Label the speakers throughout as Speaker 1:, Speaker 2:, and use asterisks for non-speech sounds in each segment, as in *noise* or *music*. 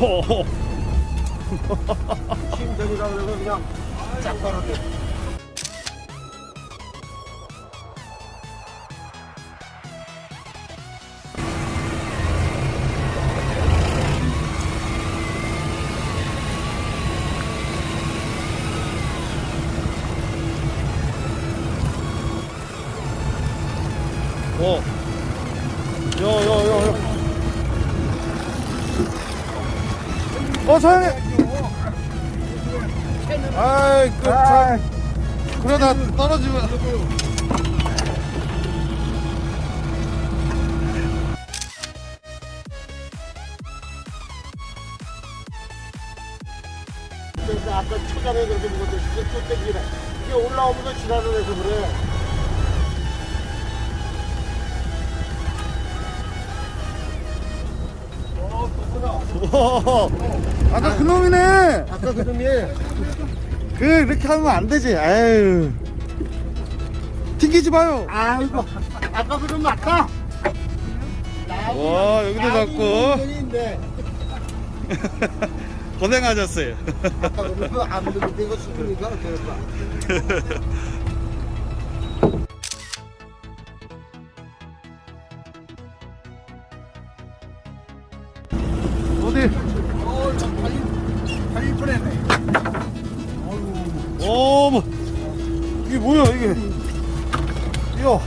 Speaker 1: 오.
Speaker 2: 힘들이라 그래서 그냥 짝바르게
Speaker 1: 어, 사장님. 아이, 그, 참. 그러다 떨어지면.
Speaker 2: 그래서 아까 초장에 그렇게 먹었는데 이게 또 땡기네 이게 올라오면서 지나는 해서 그래
Speaker 1: 오, 아까 그 놈이네.
Speaker 2: 아까 그 놈이
Speaker 1: 그, 이렇게 하면 안 되지. 아유. 튕기지 마요.
Speaker 2: 아이고 아까 그 놈 맞다
Speaker 1: 와, 여기도 잡고. *laughs* 고생하셨어요.
Speaker 2: 아까 먹는데 이거 수분이가 어떨까
Speaker 1: 어디?
Speaker 2: 뻔했네
Speaker 1: 어머. 이게 뭐야, 이게. 이야.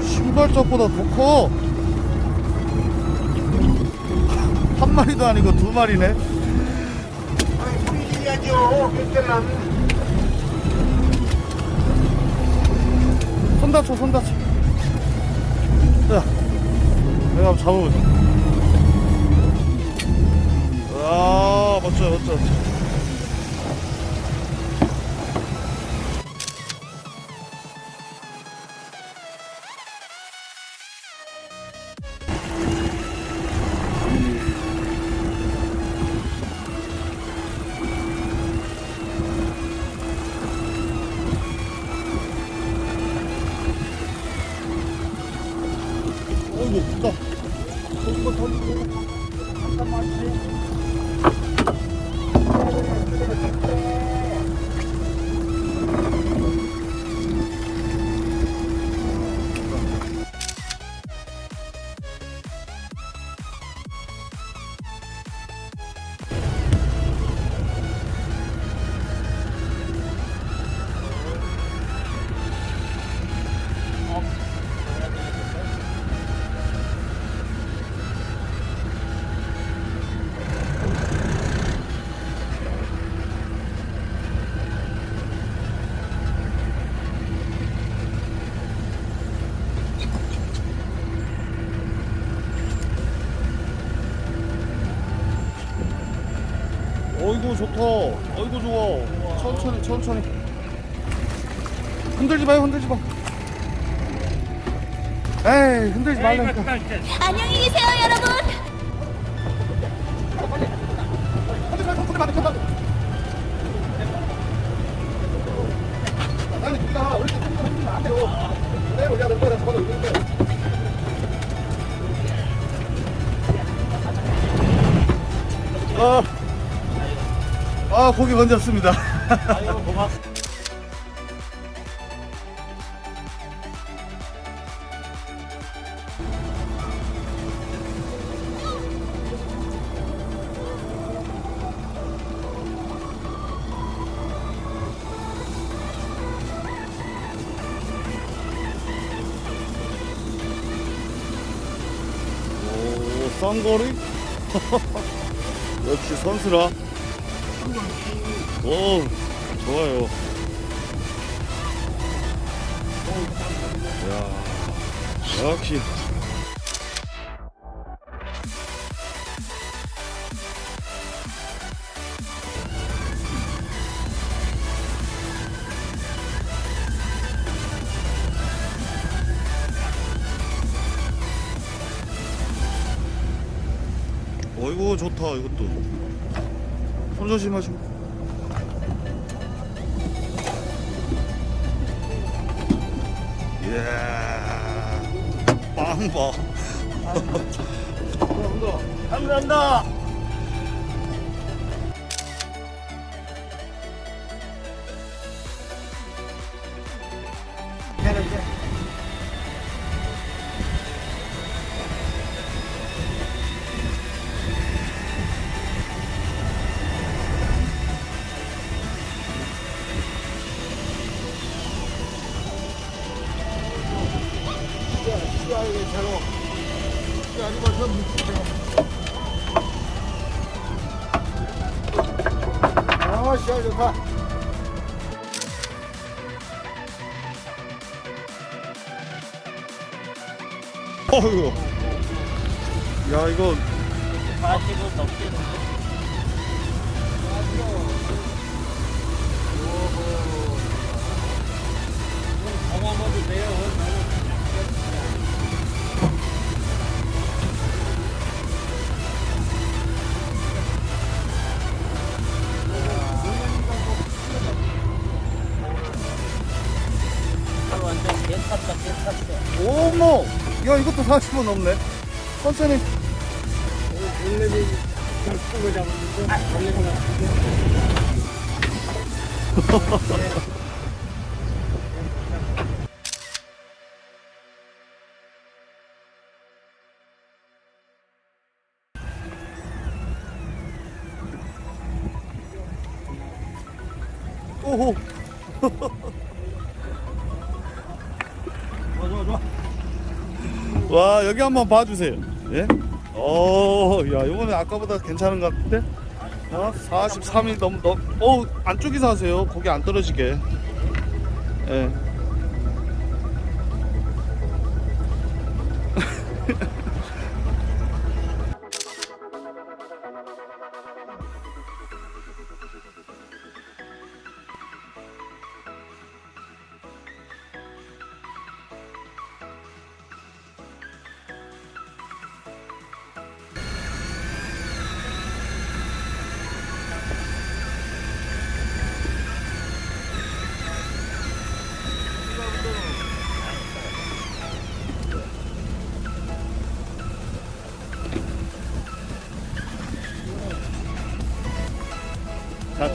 Speaker 1: 신발짝보다 더 커. 한 마리도 아니고 두 마리네. 손 다쳐, 손 다쳐. 자, 내가 한번 잡아보자. 아, 멋져, 멋져. 어이구, 진짜. Thank you. 어이구 좋다. 어이구 좋아. 천천히 천천히. 흔들지 마요 흔들지 마. 에이 흔들지 말라니까.
Speaker 3: 안녕히 계세요, 여러분.
Speaker 1: 아, 아 고기 건졌습니다. 오 쌍거리? *laughs* 역시 선수라 오 좋아요. 야 역시. 어이구 좋다 이것도 손 조심하시고. 이야 빵봐.
Speaker 2: 감사합니다. 시 야에 괜찮아. 시 아니면 좀 아, 시야 좋다.
Speaker 1: 어휴. 야, 이거
Speaker 2: 40은 넘겠는데? 경험해도 돼요.
Speaker 1: 어머! 야, 이것도 40원 넘네. 천천히. *laughs* 오호. *laughs* 와, 여기 한번 봐주세요. 예? 어, 야, 이번에 아까보다 괜찮은 것 같은데? 어, 43이 넘, 넘, 어, 안쪽에서 하세요. 거기 안 떨어지게. 예.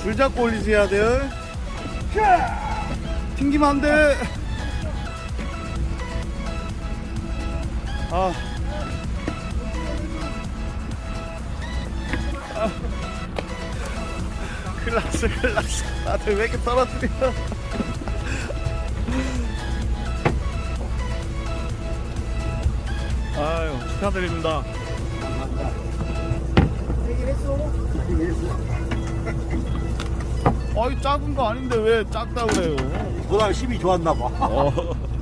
Speaker 1: 줄 잡고 올리셔야 돼요. 튕기면 안 돼. 아. 아. 큰일 났어, 큰일 났어. 다들 왜 이렇게 떨어뜨려? 아유, 축하드립니다.
Speaker 2: 얘기를 했어? 얘기를 했어.
Speaker 1: 아이, 작은 거 아닌데 왜 작다 그래요?
Speaker 2: 보다 힘이 좋았나 봐.
Speaker 1: 어. *laughs*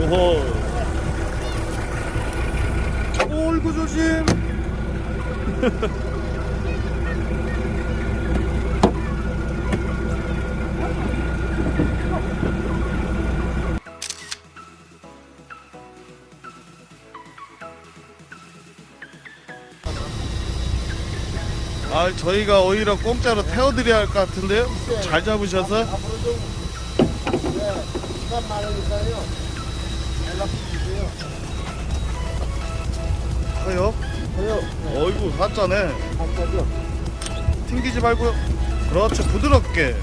Speaker 1: 오호. 어이구 조심. *laughs* 아 저희가 오히려 공짜로 태워드려야 할 것 같은데요? 잘 잡으셔서
Speaker 2: 앞으로 좀, 네, 시간 많으니까요. 연락 주세요.
Speaker 1: 커요?
Speaker 2: 저요. 네,
Speaker 1: 어이구 사짜네
Speaker 2: 바꿔줘.
Speaker 1: 튕기지 말고요 그렇죠 부드럽게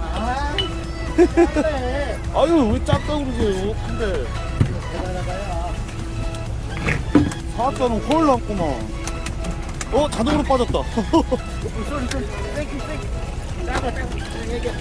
Speaker 2: 아.
Speaker 1: 아유 왜 작다 그러세요 근데 사자는 홀 났구만 어 자동으로 빠졌다
Speaker 2: 소리 좀 땡큐 땡큐. 작아. 얘기해.